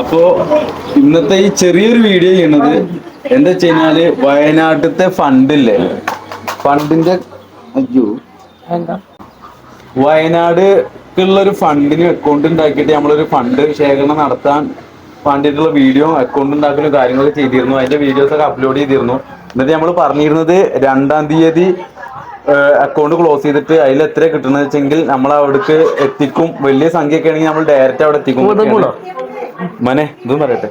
അപ്പോ ഇന്നത്തെ ഈ ചെറിയൊരു വീഡിയോ ചെയ്യണത് എന്താ വെച്ച് കഴിഞ്ഞാൽ വയനാട്ടിലത്തെ ഫണ്ടില്ലേ ഫണ്ടിന്റെ അയ്യോ. വയനാട് ഒരു ഫണ്ടിന് അക്കൗണ്ട് ഉണ്ടാക്കിയിട്ട് നമ്മളൊരു ഫണ്ട് ശേഖരണം നടത്താൻ വേണ്ടിയിട്ടുള്ള വീഡിയോ അക്കൗണ്ട് ഉണ്ടാക്കുന്ന കാര്യങ്ങളൊക്കെ ചെയ്തിരുന്നു. അതിന്റെ വീഡിയോസ് ഒക്കെ അപ്ലോഡ് ചെയ്തിരുന്നു. എന്നിട്ട് നമ്മൾ പറഞ്ഞിരുന്നത് രണ്ടാം തീയതി അക്കൗണ്ട് ക്ലോസ് ചെയ്തിട്ട് അതിൽ എത്ര കിട്ടണമെന്ന് വെച്ചെങ്കിൽ നമ്മൾ അവിടേക്ക് എത്തിക്കും. വലിയ സംഖ്യ ഒക്കെ ആണെങ്കിൽ നമ്മൾ ഡയറക്റ്റ് അവിടെ എത്തിക്കും. മനെ ഇതും പറയട്ടെ.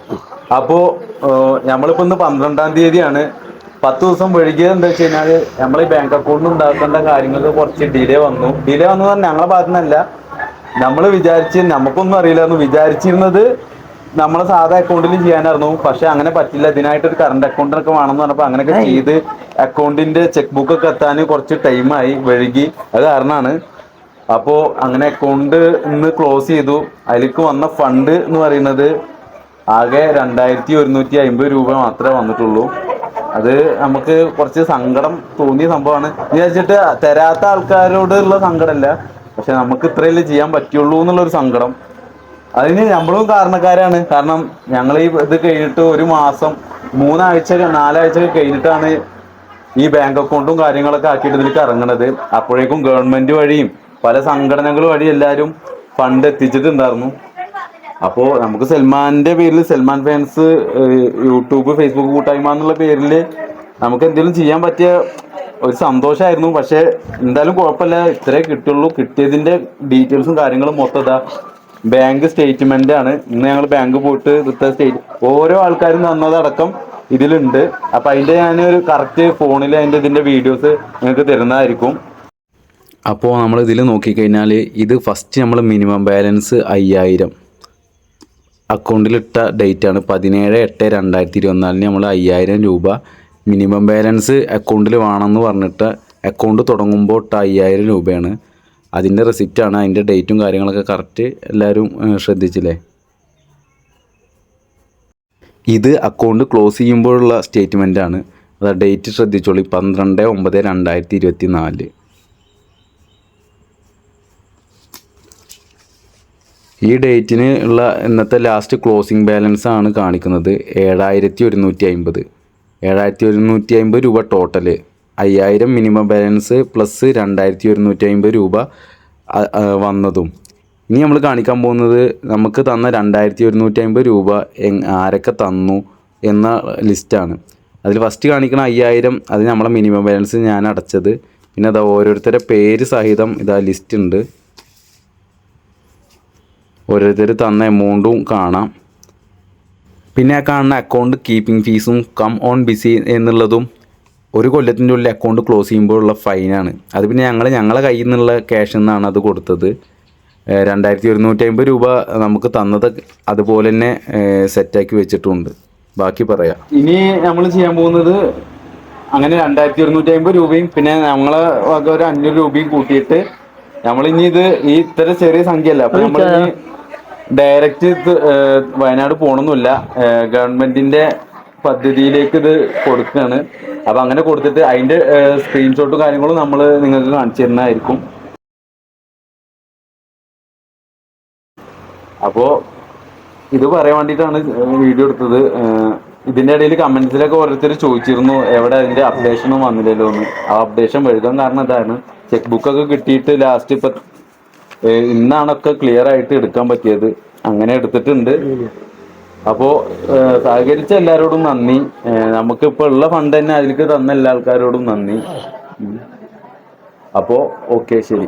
അപ്പോ നമ്മളിപ്പോ ഇന്ന് പന്ത്രണ്ടാം തീയതിയാണ്. പത്ത് ദിവസം വൈകിയത് എന്താ വെച്ച് കഴിഞ്ഞാൽ നമ്മൾ ഈ ബാങ്ക് അക്കൗണ്ട് ഉണ്ടാക്കേണ്ട കാര്യങ്ങൾക്ക് കുറച്ച് ഡിലേ വന്നു. ഡിലേ വന്നു പറഞ്ഞാൽ ഞങ്ങളെ ഭാഗത്തു നിന്നല്ല. നമ്മൾ വിചാരിച്ച് നമുക്കൊന്നും അറിയില്ല എന്ന് വിചാരിച്ചിരുന്നത് നമ്മളെ സാധാ അക്കൗണ്ടിൽ ചെയ്യാനായിരുന്നു. പക്ഷെ അങ്ങനെ പറ്റില്ല. ഇതിനായിട്ട് ഒരു കറണ്ട് ഒക്കെ വേണമെന്ന് പറഞ്ഞപ്പോൾ അങ്ങനെയൊക്കെ ചെയ്ത് അക്കൗണ്ടിന്റെ ചെക്ക് ബുക്ക് ഒക്കെ എത്താൻ കുറച്ച് ടൈമായി വഴുകി. അത് കാരണമാണ് അപ്പോ അങ്ങനെ അക്കൗണ്ട് ഇന്ന് ക്ലോസ് ചെയ്തു. അതിലേക്ക് വന്ന ഫണ്ട് എന്ന് പറയുന്നത് ആകെ രണ്ടായിരത്തി ഒരുന്നൂറ്റി അമ്പത് രൂപ മാത്രമേ വന്നിട്ടുള്ളൂ. അത് നമുക്ക് കുറച്ച് സങ്കടം തോന്നിയ സംഭവമാണ്. എന്ന് വെച്ചിട്ട് തരാത്ത ആൾക്കാരോടുള്ള സങ്കടമല്ല. പക്ഷെ നമുക്ക് ഇത്രയല്ലേ ചെയ്യാൻ പറ്റുള്ളൂ എന്നുള്ളൊരു സങ്കടം. അതിന് നമ്മളും കാരണക്കാരാണ്. കാരണം ഞങ്ങൾ ഈ ഇത് കഴിഞ്ഞിട്ട് ഒരു മാസം മൂന്നാഴ്ച നാലാഴ്ച കഴിഞ്ഞിട്ടാണ് ഈ ബാങ്ക് അക്കൗണ്ടും കാര്യങ്ങളൊക്കെ ആക്കിയിട്ട് ഇതിലേക്ക് ഇറങ്ങണത്. അപ്പോഴേക്കും ഗവൺമെന്റ് വഴിയും പല സംഘടനകൾ വഴി എല്ലാവരും ഫണ്ട് എത്തിച്ചിട്ടുണ്ടായിരുന്നു. അപ്പോ നമുക്ക് സൽമാന്റെ പേരിൽ സൽമാൻ ഫാൻസ് യൂട്യൂബ് ഫേസ്ബുക്ക് കൂട്ടായ്മ എന്നുള്ള പേരിൽ നമുക്ക് എന്തെങ്കിലും ചെയ്യാൻ പറ്റിയ ഒരു സന്തോഷമായിരുന്നു പക്ഷേ എന്തായാലും കുഴപ്പമില്ല. ഇത്രേ കിട്ടുള്ളൂ കിട്ടിയതിന്റെ ഡീറ്റെയിൽസും കാര്യങ്ങളും മൊത്തം ഇതാ ബാങ്ക് സ്റ്റേറ്റ്മെന്റ് ആണ്. ഇന്ന് ഞങ്ങൾ ബാങ്ക് പോയിട്ട് എടുത്ത സ്റ്റേറ്റ് ഓരോ ആൾക്കാരും തന്നതടക്കം ഇതിലുണ്ട്. അപ്പൊ അതിന്റെ ഞാൻ ഒരു കറക്റ്റ് ഫോണിൽ അതിന്റെ ഇതിന്റെ വീഡിയോസ് നിങ്ങൾക്ക് തരുന്നതായിരിക്കും. അപ്പോൾ നമ്മൾ ഇതിൽ നോക്കിക്കഴിഞ്ഞാൽ ഇത് ഫസ്റ്റ് നമ്മൾ മിനിമം ബാലൻസ് അയ്യായിരം. അക്കൗണ്ടിലിട്ട ഡേറ്റ് ആണ് പതിനേഴ് എട്ട് രണ്ടായിരത്തി ഇരുപത്തിനാലിന് നമ്മൾ അയ്യായിരം രൂപ. മിനിമം ബാലൻസ് അക്കൗണ്ടിൽ വേണമെന്ന് പറഞ്ഞിട്ട് അക്കൗണ്ട് തുടങ്ങുമ്പോൾ ഇട്ട അയ്യായിരം രൂപയാണ്. അതിന്റെ റെസിപ്റ്റാണ് അതിന്റെ ഡേറ്റും കാര്യങ്ങളൊക്കെ കറക്റ്റ് എല്ലാവരും ശ്രദ്ധിച്ചില്ലേ? ഇത് അക്കൗണ്ട് ക്ലോസ് ചെയ്യുമ്പോഴുള്ള സ്റ്റേറ്റ്മെന്റാണ് അത് ഡേറ്റ് ശ്രദ്ധിച്ചോളി പന്ത്രണ്ട് ഒമ്പത് രണ്ടായിരത്തി ഇരുപത്തി നാല് ഈ ഡേറ്റിന് ഉള്ള ഇന്നത്തെ ലാസ്റ്റ് ക്ലോസിംഗ് ബാലൻസ് ആണ് കാണിക്കുന്നത് ഏഴായിരത്തി ഒരുന്നൂറ്റി അമ്പത് ഏഴായിരത്തി ഒരുന്നൂറ്റി അമ്പത് രൂപ ടോട്ടൽ അയ്യായിരം മിനിമം ബാലൻസ് പ്ലസ് രണ്ടായിരത്തി ഒരുന്നൂറ്റി അമ്പത് രൂപ വന്നതും. ഇനി നമ്മൾ കാണിക്കാൻ പോകുന്നത് നമുക്ക് തന്ന രണ്ടായിരത്തി ഒരുന്നൂറ്റി അമ്പത് രൂപ ആരൊക്കെ തന്നു എന്ന ലിസ്റ്റാണ് അതിൽ ഫസ്റ്റ് കാണിക്കുന്ന അയ്യായിരം അത് നമ്മളെ മിനിമം ബാലൻസ് ഞാൻ അടച്ചത്. പിന്നെ അത് ഓരോരുത്തരുടെ പേര് സഹിതം ഇതാ ലിസ്റ്റ് ഉണ്ട്. ഓരോരുത്തർ തന്ന എമൗണ്ടും കാണാം. പിന്നെ ആ കാണുന്ന അക്കൗണ്ട് കീപ്പിംഗ് ഫീസും കം ഓൺ ബിസി എന്നുള്ളതും ഒരു കൊല്ലത്തിന്റെ ഉള്ളിൽ അക്കൗണ്ട് ക്ലോസ് ചെയ്യുമ്പോഴുള്ള ഫൈനാണ് അത് പിന്നെ ഞങ്ങൾ ഞങ്ങളെ കയ്യിൽ നിന്നുള്ള ക്യാഷിൽ നിന്നാണ് അത് കൊടുത്തത്. രണ്ടായിരത്തി ഒരുന്നൂറ്റി അമ്പത് രൂപ നമുക്ക് തന്നത് അതുപോലെ തന്നെ സെറ്റാക്കി വെച്ചിട്ടുണ്ട്. ബാക്കി പറയാം. ഇനി നമ്മൾ ചെയ്യാൻ പോകുന്നത് അങ്ങനെ രണ്ടായിരത്തി ഒരുന്നൂറ്റി അമ്പത് രൂപയും പിന്നെ നമ്മളെ വക ഒരു അഞ്ഞൂറ് രൂപയും കൂട്ടിയിട്ട് നമ്മൾ ഇനി ഇത് ഈ ഇത്ര ചെറിയ സംഖ്യ അല്ല അപ്പൊ നമ്മൾ ഡയറക്റ്റ് വയനാട് പോകണമെന്നില്ല ഗവൺമെന്റിന്റെ പദ്ധതിയിലേക്ക് ഇത് കൊടുക്കുകയാണ് അപ്പൊ അങ്ങനെ കൊടുത്തിട്ട് അതിന്റെ സ്ക്രീൻഷോട്ടും കാര്യങ്ങളും നമ്മൾ നിങ്ങൾക്ക് കാണിച്ചു തരുന്നതായിരിക്കും. അപ്പോ ഇത് പറയാൻ വേണ്ടിയിട്ടാണ് വീഡിയോ എടുത്തത്. ഇതിന്റെ ഇടയിൽ കമന്റ്സിലൊക്കെ ഓരോരുത്തർ ചോദിച്ചിരുന്നു എവിടെ അതിന്റെ അപ്ഡേഷനും വന്നില്ലല്ലോ എന്ന് ആ അപ്ഡേഷൻ വഴുകാൻ കാരണം ഇതാണ് ചെക്ക് ബുക്ക് ഒക്കെ കിട്ടിയിട്ട് ലാസ്റ്റ് ഇപ്പൊ ഇന്നാണൊക്കെ ക്ലിയർ ആയിട്ട് എടുക്കാൻ പറ്റിയത്. അങ്ങനെ എടുത്തിട്ടുണ്ട്. അപ്പോ സഹകരിച്ച എല്ലാവരോടും നന്ദി. നമുക്ക് ഇപ്പൊ ഉള്ള ഫണ്ട് തന്നെ അതിലേക്ക് തന്ന എല്ലാ ആൾക്കാരോടും നന്ദി. അപ്പോ ഓക്കെ ശരി.